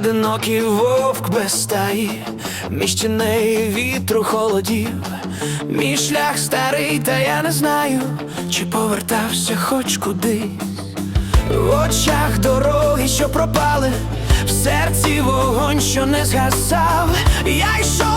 одинокий вовк без стаї, між тіней вітру холодів, мій шлях старий, та я не знаю, чи повертався хоч кудись. В очах дороги, що пропали, в серці вогонь, що не згасав. Я йшов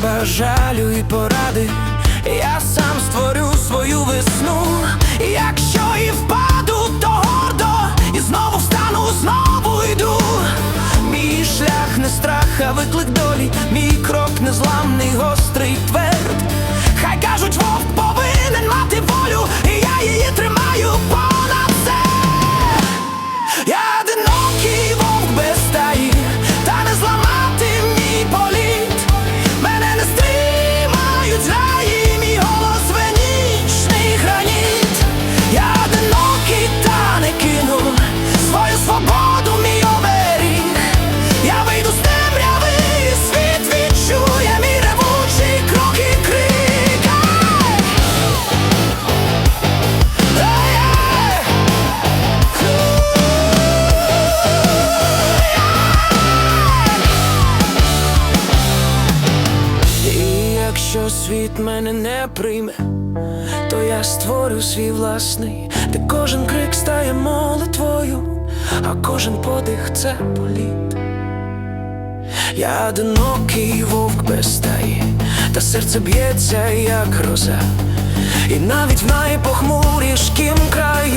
треба жалю і поради, я сам створю свою весну. Якщо і впаду, то гордо, і знову встану, знову йду. Мій шлях не страх, а виклик долі, мій крок незламний, гострий, тверд. Якщо світ мене не прийме, то я створю свій власний, де кожен крик стає молитвою, а кожен подих це політ. Я одинокий вовк без стаї, та серце б'ється, як гроза. І навіть в найпохмурішкім краю